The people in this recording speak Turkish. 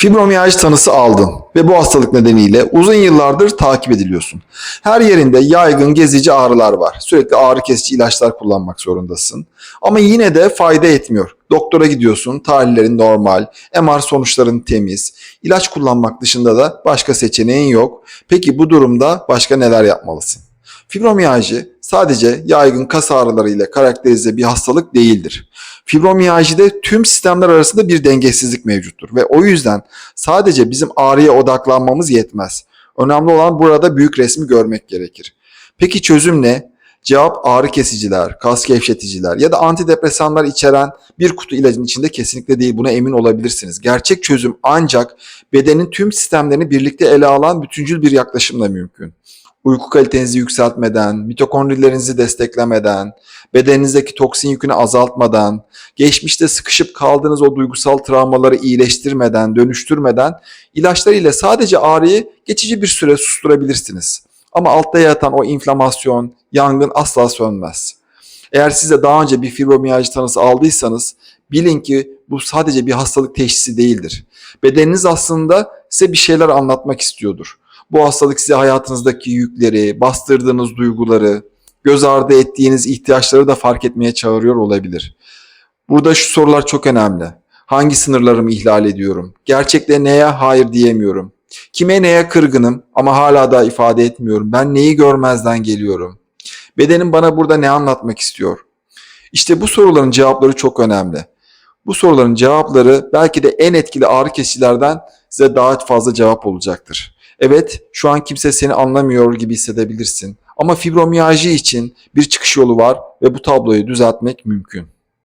Fibromiyalji tanısı aldın ve bu hastalık nedeniyle uzun yıllardır takip ediliyorsun. Her yerinde yaygın gezici ağrılar var. Sürekli ağrı kesici ilaçlar kullanmak zorundasın. Ama yine de fayda etmiyor. Doktora gidiyorsun, tahlillerin normal, MR sonuçların temiz. İlaç kullanmak dışında da başka seçeneğin yok. Peki bu durumda başka neler yapmalısın? Fibromiyalji sadece yaygın kas ağrılarıyla karakterize bir hastalık değildir. Fibromiyajide tüm sistemler arasında bir dengesizlik mevcuttur ve o yüzden sadece bizim ağrıya odaklanmamız yetmez. Önemli olan burada büyük resmi görmek gerekir. Peki çözüm ne? Cevap ağrı kesiciler, kas gevşeticiler ya da antidepresanlar içeren bir kutu ilacın içinde kesinlikle değil buna emin olabilirsiniz. Gerçek çözüm ancak bedenin tüm sistemlerini birlikte ele alan bütüncül bir yaklaşımla mümkün uyku kalitenizi yükseltmeden, mitokondrilerinizi desteklemeden, bedeninizdeki toksin yükünü azaltmadan, geçmişte sıkışıp kaldığınız o duygusal travmaları iyileştirmeden, dönüştürmeden ilaçlar ile sadece ağrıyı geçici bir süre susturabilirsiniz. Ama altta yatan o inflamasyon, yangın asla sönmez. Eğer siz de daha önce bir fibromiyalji tanısı aldıysanız bilin ki bu sadece bir hastalık teşhisi değildir. Bedeniniz aslında size bir şeyler anlatmak istiyordur. Bu hastalık size hayatınızdaki yükleri, bastırdığınız duyguları, göz ardı ettiğiniz ihtiyaçları da fark etmeye çağırıyor olabilir. Burada şu sorular çok önemli. Hangi sınırlarımı ihlal ediyorum? Gerçekte neye hayır diyemiyorum? Kime neye kırgınım ama hala da ifade etmiyorum? Ben neyi görmezden geliyorum? Bedenim bana burada ne anlatmak istiyor? İşte bu soruların cevapları çok önemli. Bu soruların cevapları belki de en etkili ağrı kesicilerden size daha fazla cevap olacaktır. Evet, şu an kimse seni anlamıyor gibi hissedebilirsin. Ama fibromiyalji için bir çıkış yolu var ve bu tabloyu düzeltmek mümkün.